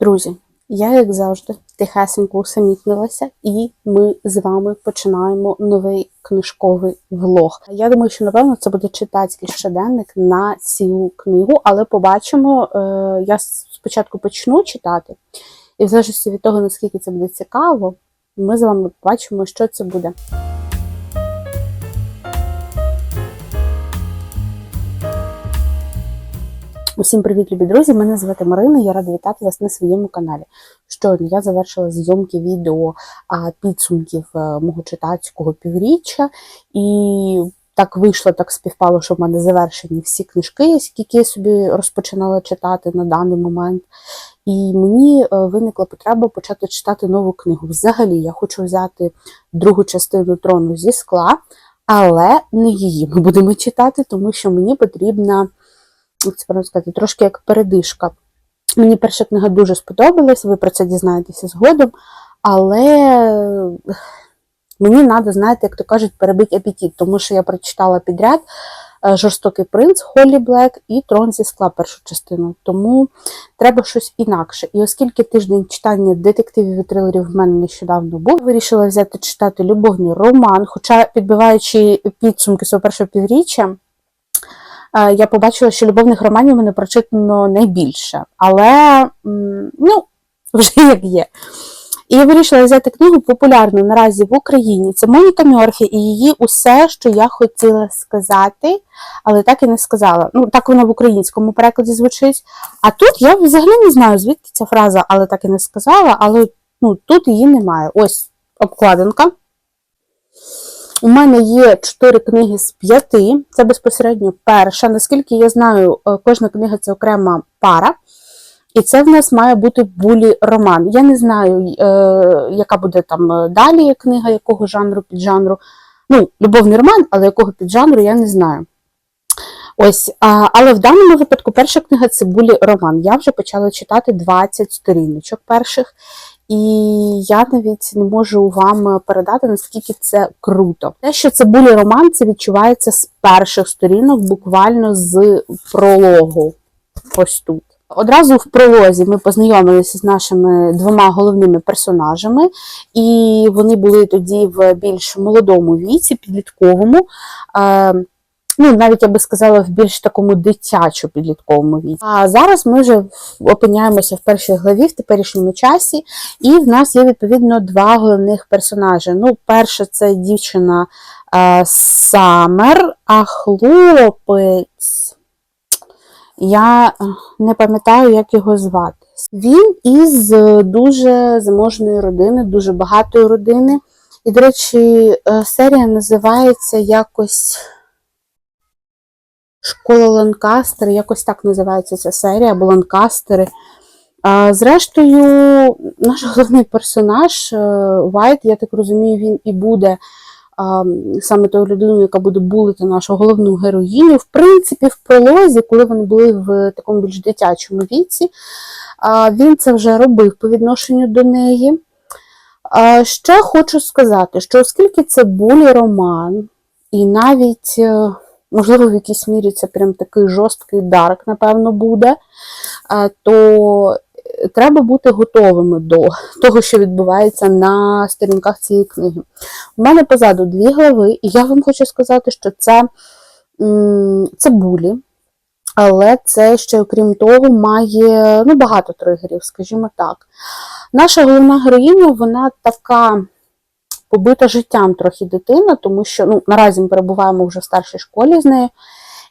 Друзі, я, як завжди, тихесенько усамітнилася, і ми з вами починаємо новий книжковий влог. Я думаю, що напевно це буде читацький щоденник на цілу книгу, але побачимо. Е, Я спочатку почну читати, і в залежності від того, наскільки це буде цікаво, ми з вами побачимо, що це буде. Усім привіт, любі друзі! Мене звати Марина. Я рада вітати вас на своєму каналі. Щойно я завершила зйомки відео підсумків е, мого читацького півріччя, і так вийшло, так співпало, що в мене завершені всі книжки, які я собі розпочинала читати на даний момент. І мені е, виникла потреба почати читати нову книгу. Взагалі, я хочу взяти другу частину трону зі скла, але не її ми будемо читати, тому що мені потрібна як це правильно сказати, трошки як передишка. Мені перша книга дуже сподобалась, ви про це дізнаєтеся згодом, але мені треба, знаєте, як то кажуть, перебити апетит, тому що я прочитала підряд е, Жорстокий принц Холлі Блек і Трон зі скла першу частину. Тому треба щось інакше. І оскільки тиждень читання детективів і трилерів в мене нещодавно був, вирішила взяти читати любовний роман, хоча підбиваючи підсумки свого першого півріччя. Е, я побачила, що любовних романів мене прочитано найбільше, але ну, вже як є. І я вирішила взяти книгу популярну наразі в Україні. Це Моніка Мьорфі і її усе, що я хотіла сказати, але так і не сказала. Ну, так вона в українському перекладі звучить. А тут я взагалі не знаю, звідки ця фраза, але так і не сказала, але ну, тут її немає. Ось обкладинка. У мене є чотири книги з п'яти. Це безпосередньо перша. Наскільки я знаю, е, кожна книга це окрема пара. І це в нас має бути булі роман. Я не знаю, е, яка буде там е, далі книга, якого жанру піджанру. Ну, любовний роман, але якого піджанру, я не знаю. Ось, а, Але в даному випадку перша книга це булі роман. Я вже почала читати 20 сторіночок перших. І я навіть не можу вам передати, наскільки це круто. Те, що це булі роман, це відчувається з перших сторінок, буквально з прологу. Ось тут. Одразу в пролозі ми познайомилися з нашими двома головними персонажами, і вони були тоді в більш молодому віці, підлітковому. Ну, навіть я би сказала, в більш такому дитячо-підлітковому віці. А зараз ми вже опиняємося в першій главі в теперішньому часі, і в нас є відповідно два головних персонажі. Ну, перша це дівчина е, Самер, а хлопець. Я не пам'ятаю, як його звати. Він із дуже заможної родини, дуже багатої родини. І, до речі, е, серія називається якось. Школа Ланкастер, якось так називається ця серія, або Ланкастери. Зрештою, наш головний персонаж е, Вайт, я так розумію, він і буде саме тою людиною, яка буде булити нашу головну героїню. В принципі, в пролозі, коли вони були в такому більш дитячому віці, він це вже робив по відношенню до неї. Ще хочу сказати, що оскільки це булі роман, і навіть. Е, можливо, в якійсь мірі це прям такий жорсткий дарк, напевно, буде, то треба бути готовими до того, що відбувається на сторінках цієї книги. У мене позаду дві глави, і я вам хочу сказати, що це, це булі. Але це ще, окрім того, має ну, багато тригерів, скажімо так. Наша головна героїня, вона така побита життям трохи дитина, тому що ну, наразі ми перебуваємо вже в старшій школі з нею.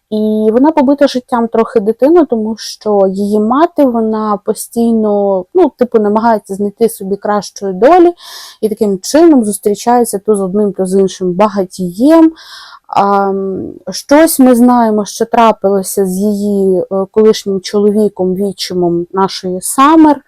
І вона побита життям трохи дитина, тому що її мати вона постійно ну, типу, намагається знайти собі кращої долі і таким чином зустрічається то з одним, то з іншим багатієм. А, Щось ми знаємо, що трапилося з її е, колишнім чоловіком, відчимом нашої Самер.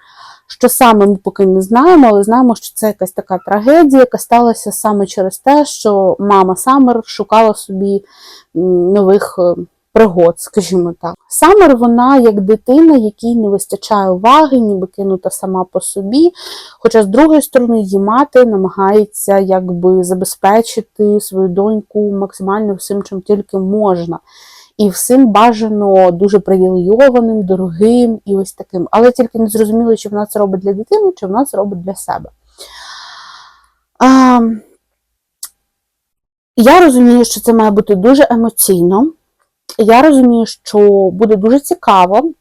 Що саме ми поки не знаємо, але знаємо, що це якась така трагедія, яка сталася саме через те, що мама Самер шукала собі нових е, пригод, скажімо так. Самер вона як дитина, якій не вистачає уваги, ніби кинута сама по собі. Хоча, з другої сторони, її мати намагається якби забезпечити свою доньку максимально всім, чим тільки можна. І всім бажано дуже привілейованим, дорогим і ось таким. Але тільки не зрозуміло, чи вона це робить для дитини, чи вона це робить для себе. А, я розумію, що це має бути дуже емоційно. Я розумію, що буде дуже цікаво.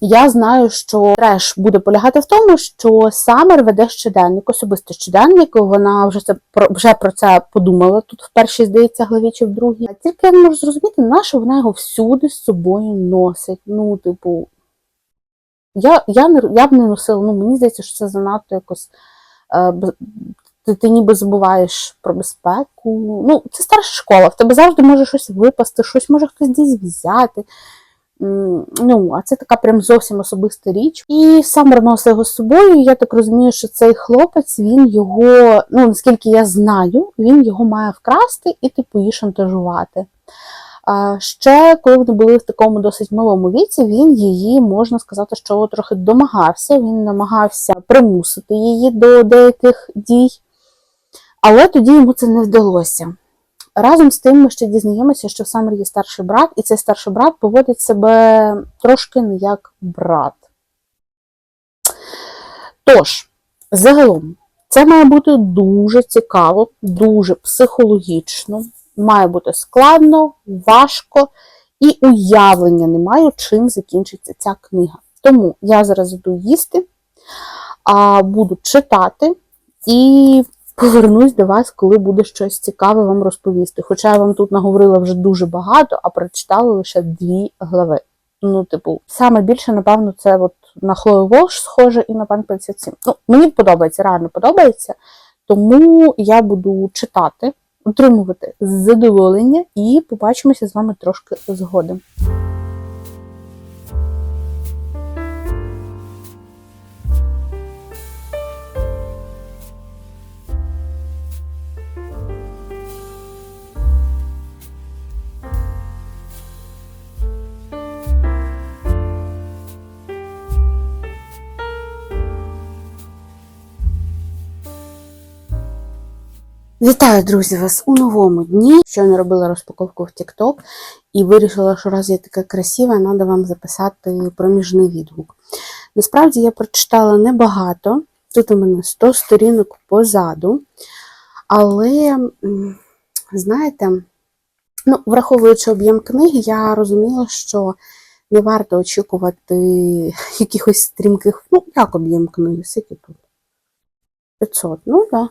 Я знаю, що треш буде полягати в тому, що Самер веде щоденник, особистий щоденник. Вона вже це про вже про це подумала тут в першій, здається, главі чи в другій. А тільки я не можу зрозуміти, на що вона його всюди з собою носить. Ну, типу, я я, не, я б не носила. Ну, мені здається, що це занадто якось. Е, ти, ти ніби забуваєш про безпеку. Ну, це старша школа, в тебе завжди може щось випасти, щось може хтось десь взяти. Ну, а це така прям зовсім особиста річ. І сам носив його з собою. Я так розумію, що цей хлопець, він його, ну наскільки я знаю, він його має вкрасти і типу її шантажувати. Ще, коли вони були в такому досить малому віці, він її, можна сказати, що трохи домагався, він намагався примусити її до деяких дій, але тоді йому це не вдалося. Разом з тим ми ще дізнаємося, що в Самер є старший брат, і цей старший брат поводить себе трошки не як брат. Тож, загалом, це має бути дуже цікаво, дуже психологічно, має бути складно, важко і уявлення не маю, чим закінчиться ця книга. Тому я зараз іду їсти, буду читати і повернусь до вас, коли буде щось цікаве вам розповісти. Хоча я вам тут наговорила вже дуже багато, а прочитала лише дві глави. Ну, типу, саме більше, напевно, це от на Хлою Волш схоже і на пан 57. Ну, мені подобається, реально подобається. Тому я буду читати, отримувати задоволення і побачимося з вами трошки згодом. Вітаю, друзі, вас у новому дні. Щойно робила розпаковку в TikTok і вирішила, що раз я така красива, треба вам записати проміжний відгук. Насправді я прочитала небагато, тут у мене 100 сторінок позаду, але, знаєте, ну, враховуючи об'єм книги, я розуміла, що не варто очікувати якихось стрімких, ну, як об'єм книги, скільки тут? 500, ну так. Да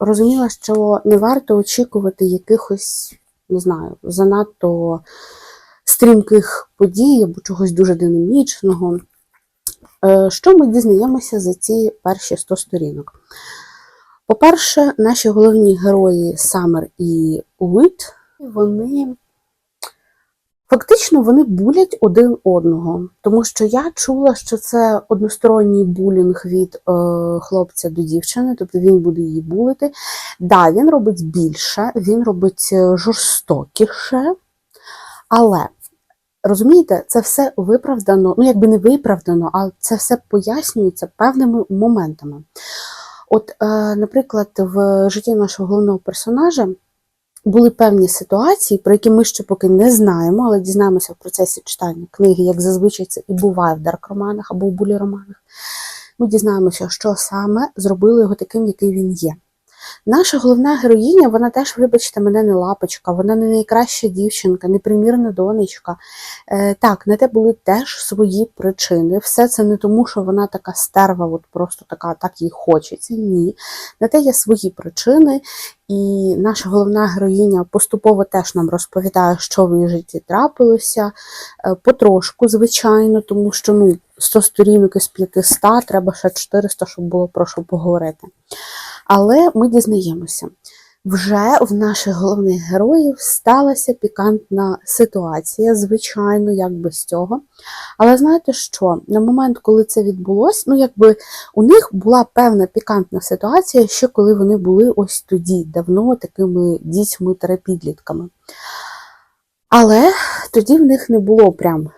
розуміла, що не варто очікувати якихось, не знаю, занадто стрімких подій або чогось дуже динамічного. Е, що ми дізнаємося за ці перші 100 сторінок? По-перше, наші головні герої Самер і Уіт, вони Фактично вони булять один одного, тому що я чула, що це односторонній булінг від е, хлопця до дівчини, тобто він буде її булити. Да, він робить більше, він робить е, жорстокіше, але розумієте, це все виправдано, ну якби не виправдано, а це все пояснюється певними моментами. От, е, наприклад, в житті нашого головного персонажа були певні ситуації, про які ми ще поки не знаємо, але дізнаємося в процесі читання книги, як зазвичай це і буває в дарк-романах або в булі-романах. Ми дізнаємося, що саме зробило його таким, який він є. Наша головна героїня, вона теж, вибачте, мене не лапочка, вона не найкраща дівчинка, не примірна донечка. Е, Так, на те були теж свої причини. Все це не тому, що вона така стерва, от просто така, так їй хочеться. Ні. На те є свої причини, і наша головна героїня поступово теж нам розповідає, що в її житті трапилося. Е, потрошку, звичайно, тому що ну, 100 сторінок із 500, треба ще 400, щоб було про що поговорити. Але ми дізнаємося, вже в наших головних героїв сталася пікантна ситуація, звичайно, як без цього. Але знаєте що? На момент, коли це відбулося, ну якби у них була певна пікантна ситуація, ще коли вони були ось тоді, давно такими дітьми та підлітками. Але тоді в них не було прям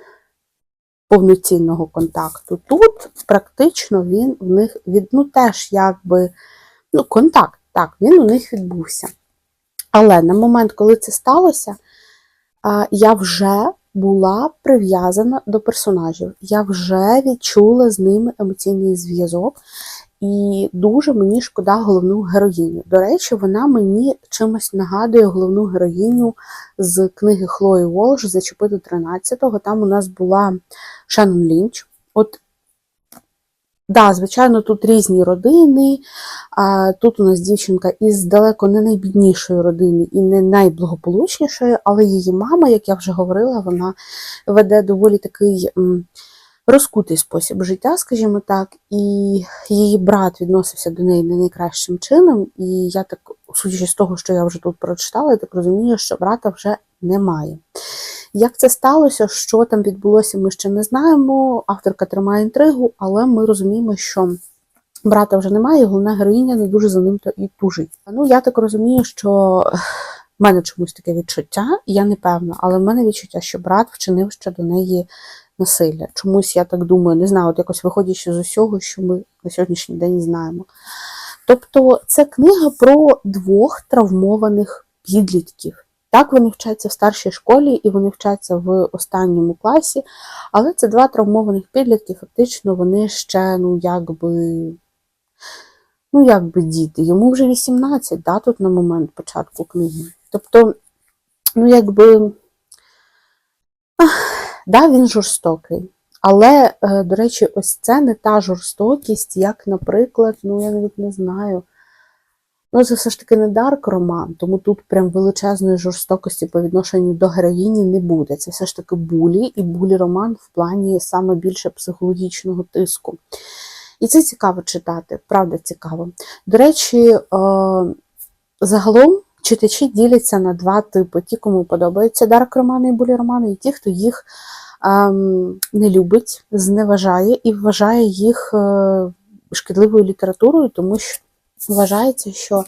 повноцінного контакту. Тут практично він в них від, ну теж якби ну, контакт, так, він у них відбувся. Але на момент, коли це сталося, я вже була прив'язана до персонажів. Я вже відчула з ними емоційний зв'язок, і дуже мені шкода головну героїню. До речі, вона мені чимось нагадує головну героїню з книги Хлої Волш Зачепити 13-го. Там у нас була Шеннон Лінч. От Да, звичайно, тут різні родини. А тут у нас дівчинка із далеко не найбіднішої родини і не найблагополучнішої, але її мама, як я вже говорила, вона веде доволі такий розкутий спосіб життя, скажімо так, і її брат відносився до неї не найкращим чином. І я так, судячи з того, що я вже тут прочитала, я так розумію, що брата вже немає. Як це сталося, що там відбулося, ми ще не знаємо. Авторка тримає інтригу, але ми розуміємо, що брата вже немає, головна героїня не дуже за ним то і тужить. Ну, я так розумію, що в мене чомусь таке відчуття, я не певна, але в мене відчуття, що брат вчинив ще до неї насилля. Чомусь я так думаю, не знаю, от якось виходячи з усього, що ми на сьогоднішній день знаємо. Тобто, це книга про двох травмованих підлітків. Так, вони вчаться в старшій школі і вони вчаться в останньому класі, але це два травмованих підлітки, фактично, вони ще, ну, якби, ну, якби діти. Йому вже 18, да, тут на момент початку книги. Тобто, ну, якби, ах, да, він жорстокий. Але, е, до речі, ось це не та жорстокість, як, наприклад, ну, я навіть не знаю. Ну, це все ж таки не дарк роман, тому тут прям величезної жорстокості по відношенню до героїні не буде. Це все ж таки булі, і булі роман в плані саме більше психологічного тиску. І це цікаво читати, правда цікаво. До речі, е, загалом читачі діляться на два типи: ті, кому подобаються дарк романи і булі романи, і ті, хто їх ем, не любить, зневажає і вважає їх е, шкідливою літературою, тому що вважається, що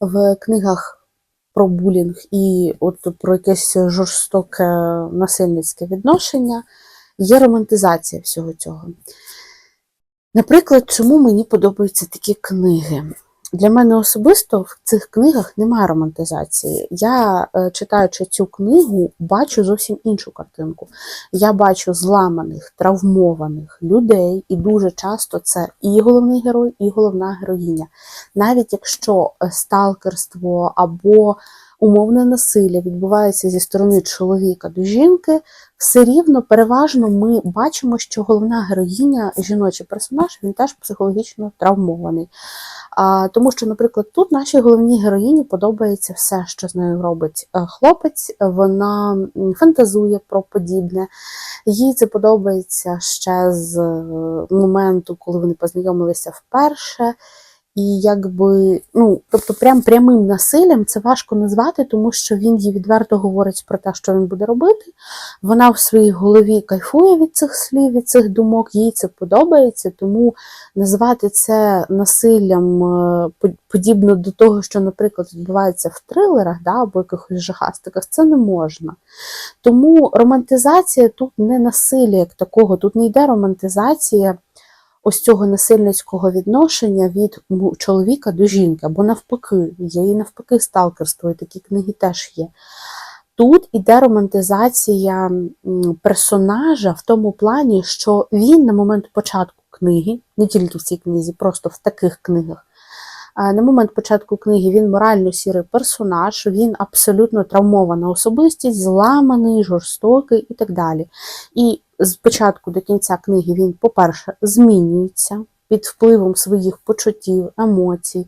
в книгах про булінг і от про якесь жорстоке насильницьке відношення є романтизація всього цього. Наприклад, чому мені подобаються такі книги? Для мене особисто в цих книгах немає романтизації. Я, е, читаючи цю книгу, бачу зовсім іншу картинку. Я бачу зламаних, травмованих людей, і дуже часто це і головний герой, і головна героїня. Навіть якщо е, сталкерство або умовне насилля відбувається зі сторони чоловіка до жінки, все рівно переважно ми бачимо, що головна героїня, жіночий персонаж, він теж психологічно травмований. А, Тому що, наприклад, тут нашій головній героїні подобається все, що з нею робить е, хлопець. Вона фантазує про подібне. Їй це подобається ще з е, моменту, коли вони познайомилися вперше. І якби, ну, тобто, прям прямим насиллям це важко назвати, тому що він їй відверто говорить про те, що він буде робити. Вона в своїй голові кайфує від цих слів, від цих думок, їй це подобається, тому назвати це насиллям е, подібно до того, що, наприклад, відбувається в трилерах да, або якихось жахастиках, це не можна. Тому романтизація тут не насилля як такого, тут не йде романтизація ось цього насильницького відношення від чоловіка до жінки, або навпаки, є і навпаки сталкерство, і такі книги теж є. Тут іде романтизація персонажа в тому плані, що він на момент початку книги, не тільки в цій книзі, просто в таких книгах, на момент початку книги він морально сірий персонаж, він абсолютно травмована особистість, зламаний, жорстокий і так далі. І з початку до кінця книги він, по-перше, змінюється під впливом своїх почуттів, емоцій.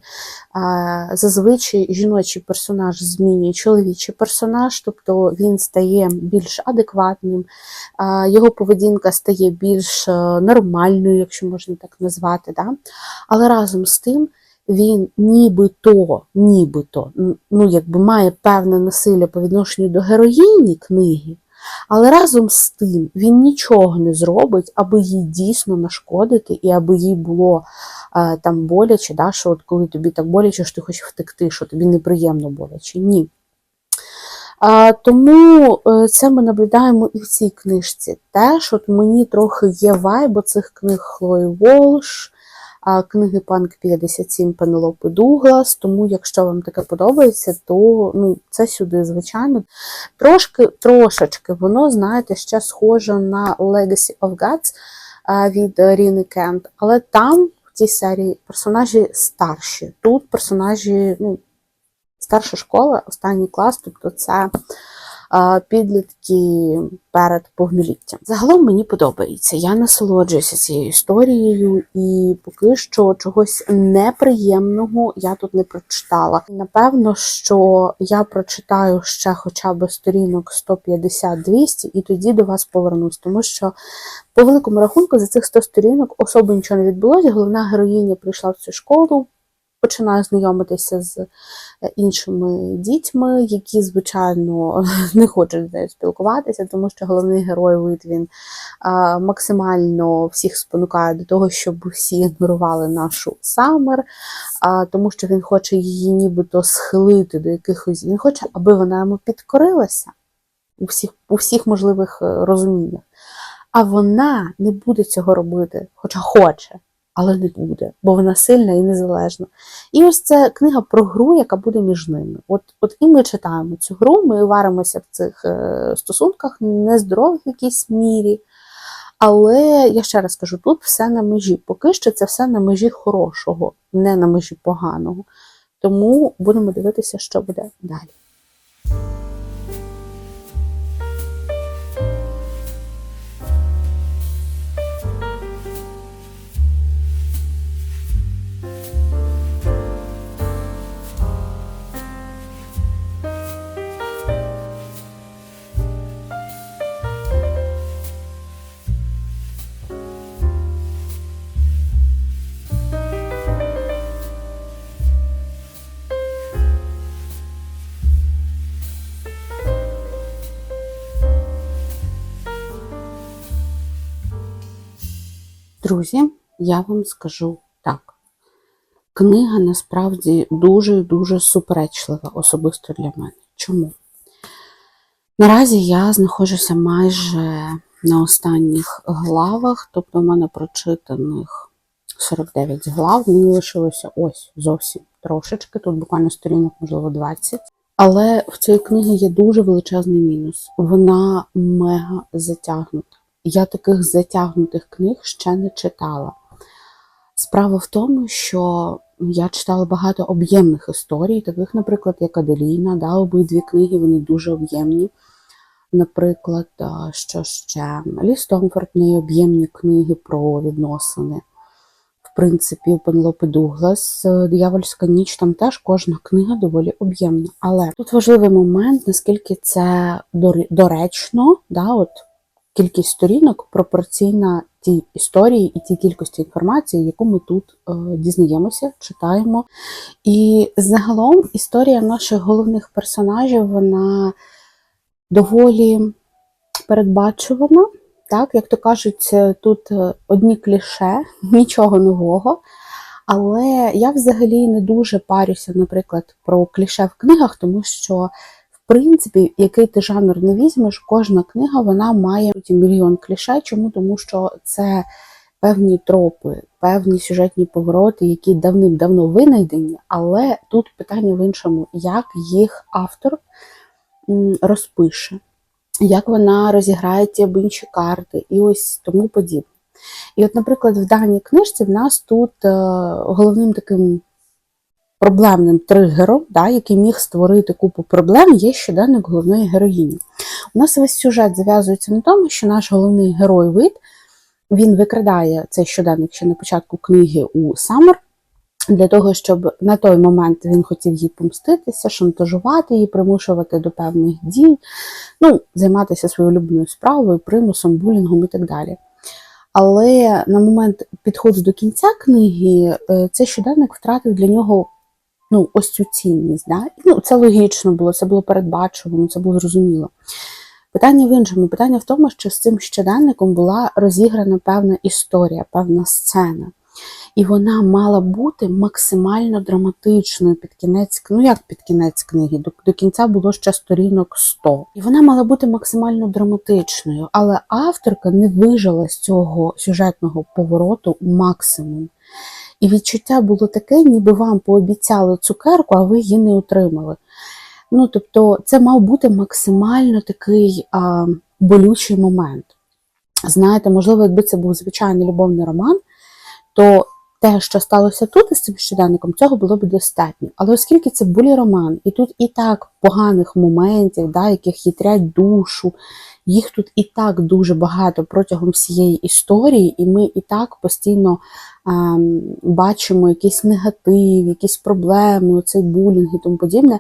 Зазвичай жіночий персонаж змінює чоловічий персонаж, тобто він стає більш адекватним, його поведінка стає більш е, нормальною, якщо можна так назвати. Да? Але разом з тим. Він нібито, нібито, ну, якби має певне насилля по відношенню до героїні книги, але разом з тим він нічого не зробить, аби їй дійсно нашкодити, і аби їй було е, там боляче, да, що от коли тобі так боляче, що ти хочеш втекти, що тобі неприємно боляче. Ні. А, Тому е, це ми наблюдаємо і в цій книжці. Теж от мені трохи є вайб цих книг Хлої Волш, книги Панк 57 Пенелопи Дуглас. Тому, якщо вам таке подобається, то ну, це сюди, звичайно. Трошки, трошечки воно, знаєте, ще схоже на Legacy of Gods від Ріни Кент, але там в цій серії персонажі старші. Тут персонажі, ну, старша школа, останній клас, тобто це підлітки перед повноліттям. Загалом мені подобається. Я насолоджуюся цією історією, і поки що чогось неприємного я тут не прочитала. Напевно, що я прочитаю ще хоча б сторінок 150-200, і тоді до вас повернусь, тому що по великому рахунку за цих 100 сторінок особо нічого не відбулося. Головна героїня прийшла в цю школу, починає знайомитися з іншими дітьми, які, звичайно, не хочуть з нею спілкуватися, тому що головний герой вид він максимально всіх спонукає до того, щоб всі ігнорували нашу Самер, тому що він хоче її нібито схилити до якихось. Він хоче, аби вона йому підкорилася у всіх, у всіх можливих е, розуміннях. А вона не буде цього робити, хоча хоче, але не буде, бо вона сильна і незалежна. І ось це книга про гру, яка буде між ними. От, от і ми читаємо цю гру, ми варимося в цих е, стосунках, нездорових в якійсь мірі. Але я ще раз кажу, тут все на межі. Поки що це все на межі хорошого, не на межі поганого. Тому будемо дивитися, що буде далі. Друзі, я вам скажу так. Книга насправді дуже-дуже суперечлива, особисто для мене. Чому? Наразі я знаходжуся майже на останніх главах, тобто в мене прочитаних 49 глав, мені лишилося ось зовсім трошечки, тут буквально сторінок, можливо, 20. Але в цій книги є дуже величезний мінус. Вона мега затягнута. Я таких затягнутих книг ще не читала. Справа в тому, що я читала багато об'ємних історій, таких, наприклад, як Аделіна, да, обидві книги, вони дуже об'ємні. Наприклад, що ще? Ліс Томфорд, неї об'ємні книги про відносини. В принципі, у Пенлопи Дуглас е, Диявольська ніч там теж кожна книга доволі об'ємна. Але тут важливий момент, наскільки це доречно, да, от кількість сторінок пропорційна тій історії і тій кількості інформації, яку ми тут е, дізнаємося, читаємо. І загалом історія наших головних персонажів вона доволі передбачувана. Так, як то кажуть, е, тут е, одні кліше, нічого нового. Але я взагалі не дуже парюся, наприклад, про кліше в книгах, тому що, принципі, який ти жанр не візьмеш, кожна книга вона має мільйон кліше. Чому? Тому що це певні тропи, певні сюжетні повороти, які давним-давно винайдені, але тут питання в іншому, як їх автор розпише, як вона розіграє ті або інші карти, і ось тому подібне. І от, наприклад, в даній книжці в нас тут е, головним таким проблемним тригером, да, який міг створити купу проблем, є щоденник головної героїні. У нас весь сюжет зав'язується на тому, що наш головний герой вид він викрадає цей щоденник ще на початку книги у Самер. Для того, щоб на той момент він хотів їй помститися, шантажувати її, примушувати до певних дій, ну, займатися своєю улюбленою справою, примусом, булінгом і так далі. Але на момент підходу до кінця книги е, цей щоденник втратив для нього ну, ось цю цінність. Да? Ну, це логічно було, це було передбачувано, це було зрозуміло. Питання в іншому. Питання в тому, що з цим щоденником була розіграна певна історія, певна сцена. І вона мала бути максимально драматичною під кінець, ну як під кінець книги, до, до кінця було ще сторінок 100. І вона мала бути максимально драматичною, але авторка не вижила з цього сюжетного повороту максимум. І відчуття було таке, ніби вам пообіцяли цукерку, а ви її не отримали. Ну, тобто, це мав бути максимально такий а, болючий момент. Знаєте, можливо, якби це був звичайний любовний роман, то те, що сталося тут із цим щоденником, цього було б достатньо. Але оскільки це булі роман, і тут і так поганих моментів, да, яких їтрять душу, їх тут і так дуже багато протягом всієї історії, і ми і так постійно ем, бачимо якийсь негатив, якісь проблеми, цей булінг і тому подібне,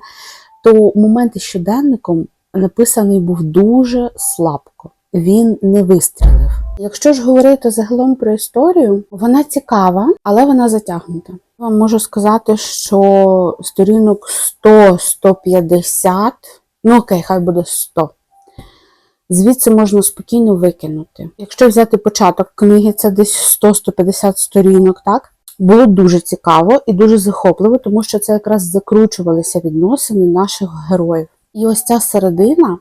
то момент із щоденником написаний був дуже слабко. Він не вистрілив. Якщо ж говорити загалом про історію, вона цікава, але вона затягнута. Вам можу сказати, що сторінок 100-150, ну окей, хай буде 100. Звідси можна спокійно викинути. Якщо взяти початок книги, це десь 100-150 сторінок, так? Було дуже цікаво і дуже захопливо, тому що це якраз закручувалися відносини наших героїв. І ось ця середина,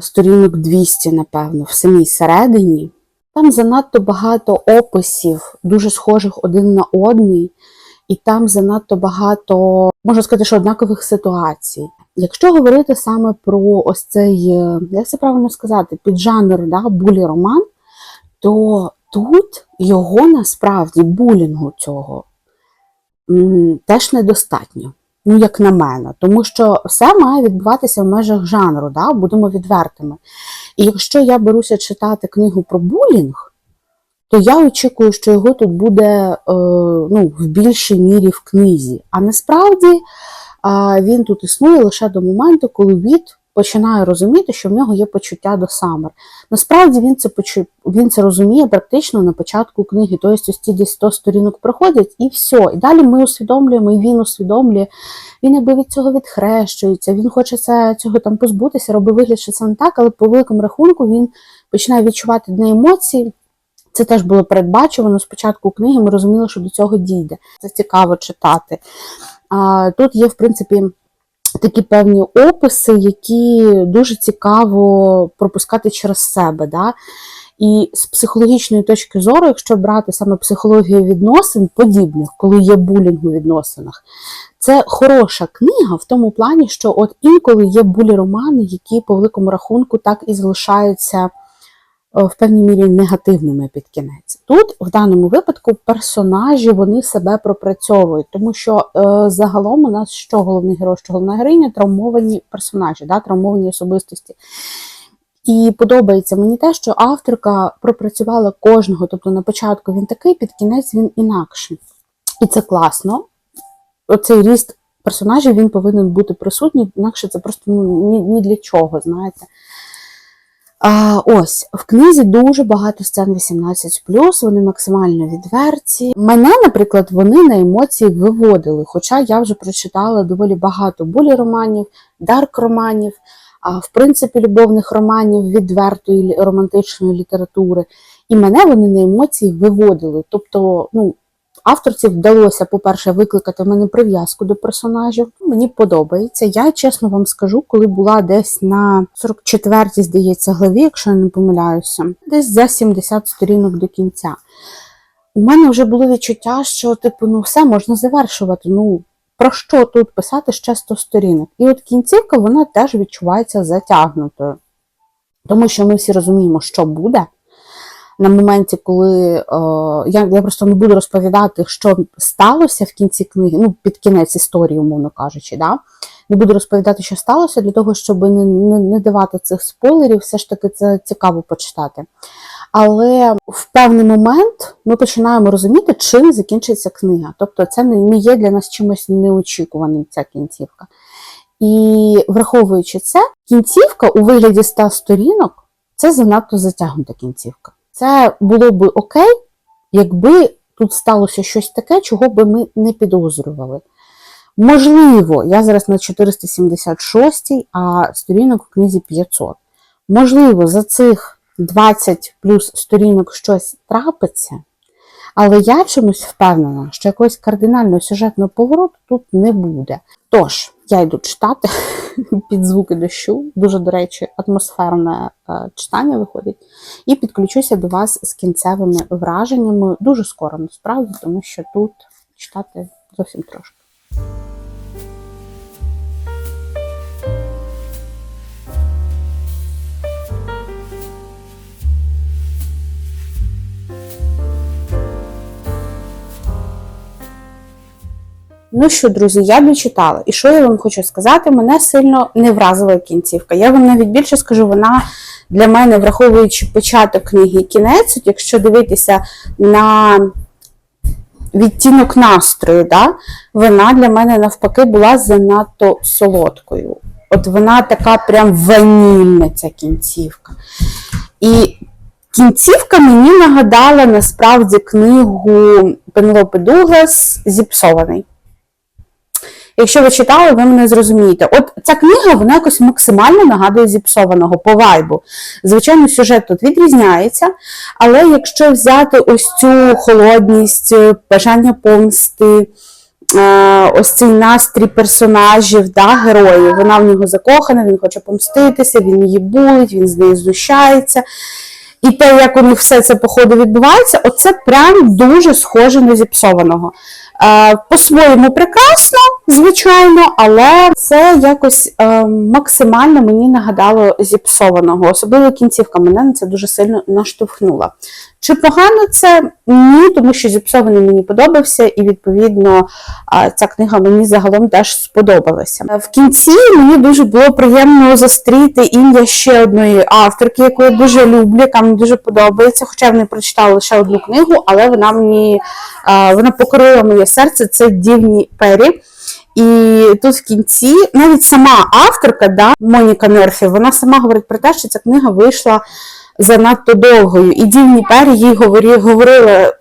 сторінок 200, напевно, в самій середині, там занадто багато описів, дуже схожих один на одний, і там занадто багато, можна сказати, що однакових ситуацій. Якщо говорити саме про ось цей, е, як це правильно сказати, піджанр да, булі-роман, то тут його насправді булінгу цього теж недостатньо. Ну, як на мене, тому що все має відбуватися в межах жанру, да? будемо відвертими. І якщо я беруся читати книгу про булінг, то я очікую, що його тут буде е, ну, в більшій мірі в книзі. А насправді він тут існує лише до моменту, коли Віт починає розуміти, що в нього є почуття до Самер. Насправді він це почу... він це розуміє практично на початку книги. Тобто ось ці десь 100 сторінок проходять, і все. І далі ми усвідомлюємо, і він усвідомлює. Він якби від цього відхрещується, він хоче це, цього там позбутися, робить вигляд, що це не так, але по великому рахунку він починає відчувати дні емоції. Це теж було передбачувано спочатку книги, ми розуміли, що до цього дійде. Це цікаво читати. Тут є, в принципі, такі певні описи, які дуже цікаво пропускати через себе. Да? І з психологічної точки зору, якщо брати саме психологію відносин, подібних, коли є булінг у відносинах, це хороша книга в тому плані, що от інколи є булі-романи, які по великому рахунку так і залишаються в певній мірі негативними під кінець. Тут, в даному випадку, персонажі вони себе пропрацьовують, тому що е, загалом у нас що головний герой, що головна героїня травмовані персонажі, да, травмовані особистості. І подобається мені те, що авторка пропрацювала кожного, тобто на початку він такий, під кінець він інакший. І це класно. Оцей ріст персонажів він повинен бути присутній, інакше це просто ну, ні, ні для чого, знаєте. А, Ось в книзі дуже багато сцен 18+, вони максимально відверті. Мене, наприклад, вони на емоції виводили, хоча я вже прочитала доволі багато булі романів, дарк романів, а в принципі, любовних романів, відвертої романтичної літератури. І мене вони на емоції виводили. Тобто, ну, Авторці вдалося, по-перше, викликати в мене прив'язку до персонажів. Мені подобається. Я чесно вам скажу, коли була десь на 44-й, здається, главі, якщо я не помиляюся, десь за 70 сторінок до кінця. У мене вже було відчуття, що, типу, ну все можна завершувати. Ну, про що тут писати ще 100 сторінок? І от кінцівка, вона теж відчувається затягнутою. Тому що ми всі розуміємо, що буде на моменті, коли е, я я просто не буду розповідати, що сталося в кінці книги, ну, під кінець історії, умовно кажучи. Да? Не буду розповідати, що сталося, для того, щоб не, не, не давати цих спойлерів, все ж таки це цікаво почитати. Але в певний момент ми починаємо розуміти, чим закінчиться книга. Тобто це не є для нас чимось неочікуваним, ця кінцівка. І враховуючи це, кінцівка у вигляді 100 сторінок це занадто затягнута кінцівка. Це було б окей, якби тут сталося щось таке, чого би ми не підозрювали. Можливо, я зараз на 476, а сторінок в книзі 500. Можливо, за цих 20 плюс сторінок щось трапиться, Але я чомусь впевнена, що якогось кардинального сюжетного повороту тут не буде. Тож, я йду читати під звуки дощу. Дуже, до речі, атмосферне е, читання виходить. І підключуся до вас з кінцевими враженнями дуже скоро, насправді, тому що тут читати зовсім трошки. Ну що, друзі, я дочитала. І що я вам хочу сказати? Мене сильно не вразила кінцівка. Я вам навіть більше скажу, вона для мене, враховуючи початок книги і кінець, якщо дивитися на відтінок настрою, да, вона для мене навпаки була занадто солодкою. От вона така прям ванільна, ця кінцівка. І кінцівка мені нагадала насправді книгу Пенелопи Дуглас Зіпсований. Якщо ви читали, ви мене зрозумієте. От ця книга вона якось максимально нагадує зіпсованого по вайбу. Звичайно, сюжет тут відрізняється, але якщо взяти ось цю холодність, бажання помсти, е, ось цей настрій персонажів, да, героїв, вона в нього закохана, він хоче помститися, він її булить, він з нею знущається. І те, як у них все це по ходу відбувається, оце прям дуже схоже на зіпсованого. Е, По-своєму прекрасно, звичайно, але це якось е, максимально мені нагадало зіпсованого. Особливо кінцівка мене на це дуже сильно наштовхнула. Чи погано це? Ні, тому що зіпсований мені подобався, і відповідно ця книга мені загалом теж сподобалася. Е, В кінці мені дуже було приємно зустріти ім'я ще одної авторки, яку я дуже люблю, яка мені дуже подобається. Хоча я не прочитала лише одну книгу, але вона мені е, вона покорила моє серце. Це Дівні Пері. І тут в кінці навіть сама авторка, да, Моніка Мерфі, вона сама говорить про те, що ця книга вийшла занадто довгою. І Дівні Пері їй говорі, говорили,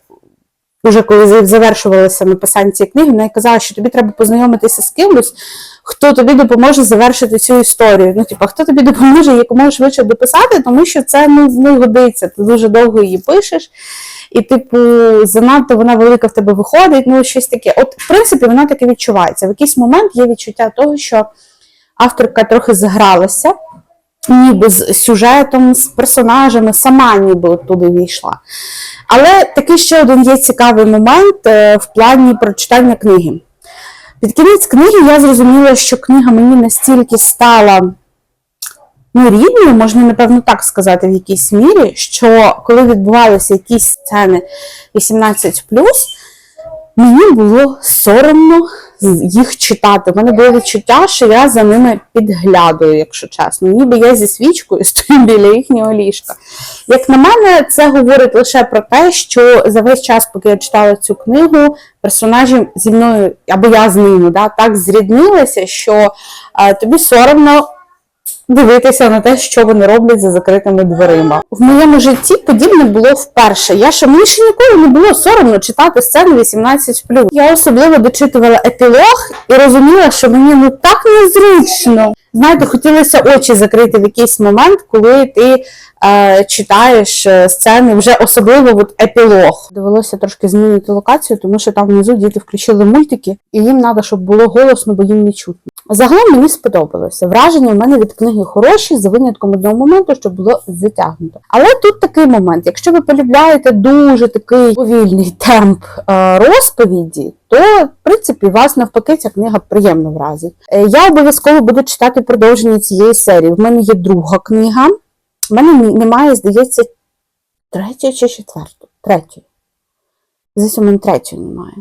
уже коли завершувалося написання цієї книги, вона казала, що тобі треба познайомитися з кимось, хто тобі допоможе завершити цю історію. Ну, типу, хто тобі допоможе якомога швидше дописати, тому що це ну, не годиться. Ти дуже довго її пишеш. І, типу, занадто вона велика в тебе виходить, ну щось таке. От, в принципі, вона таке відчувається. В якийсь момент є відчуття того, що авторка трохи загралася, ніби з сюжетом, з персонажами, сама ніби туди війшла. Але такий ще один є цікавий момент е, в плані прочитання книги. Під кінець книги я зрозуміла, що книга мені настільки стала ну, рідною, можна, напевно, так сказати, в якійсь мірі, що коли відбувалися якісь сцени 18, мені було соромно їх читати. У мене було відчуття, що я за ними підглядаю, якщо чесно. Ніби я зі свічкою стою біля їхнього ліжка. Як на мене, це говорить лише про те, що за весь час, поки я читала цю книгу, персонажі зі мною, або я з ними, да, так зріднилися, що е, тобі соромно дивитися на те, що вони роблять за закритими дверима. В моєму житті подібне було вперше. Я ще мені ще ніколи не було соромно читати сцену 18+. Я особливо дочитувала епілог і розуміла, що мені ну так незручно. Знаєте, хотілося очі закрити в якийсь момент, коли ти е, читаєш е, сцени, вже особливо от епілог. Довелося трошки змінити локацію, тому що там внизу діти включили мультики, і їм треба, щоб було голосно, бо їм не чутно. Загалом мені сподобалося. Враження в мене від книги хороші, за винятком одного моменту, що було затягнуто. Але тут такий момент: якщо ви полюбляєте дуже такий повільний темп е, розповіді, то в принципі вас навпаки ця книга приємно вразить. Е, Я обов'язково буду читати продовження цієї серії. В мене є друга книга. В мене немає, здається, третьої чи четвертої. Третьої. Здається, у мене третьої немає.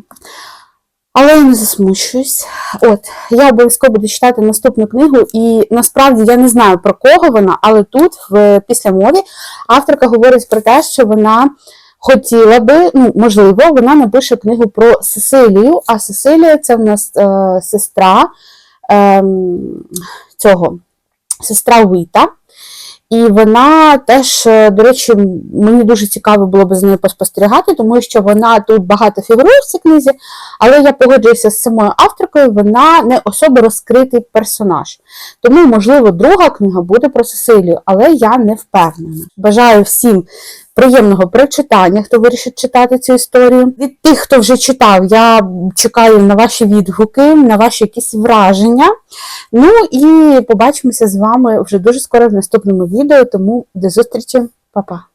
Але я не засмучуюсь. От, я обов'язково буду читати наступну книгу, і насправді я не знаю про кого вона, але тут, в післямові, авторка говорить про те, що вона хотіла би, ну, можливо, вона напише книгу про Сесилію, а Сесилія це в нас е, сестра ем, цього, сестра Віта. І вона теж, е, до речі, мені дуже цікаво було б з нею поспостерігати, тому що вона тут багато фігурує в цій книзі, але я погоджуюся з самою авторкою, вона не особо розкритий персонаж. Тому, можливо, друга книга буде про Сесилію, але я не впевнена. Бажаю всім приємного прочитання, хто вирішить читати цю історію. Від тих, хто вже читав, я чекаю на ваші відгуки, на ваші якісь враження. Ну і побачимося з вами вже дуже скоро в наступному відео. Тому до зустрічі, Па-па!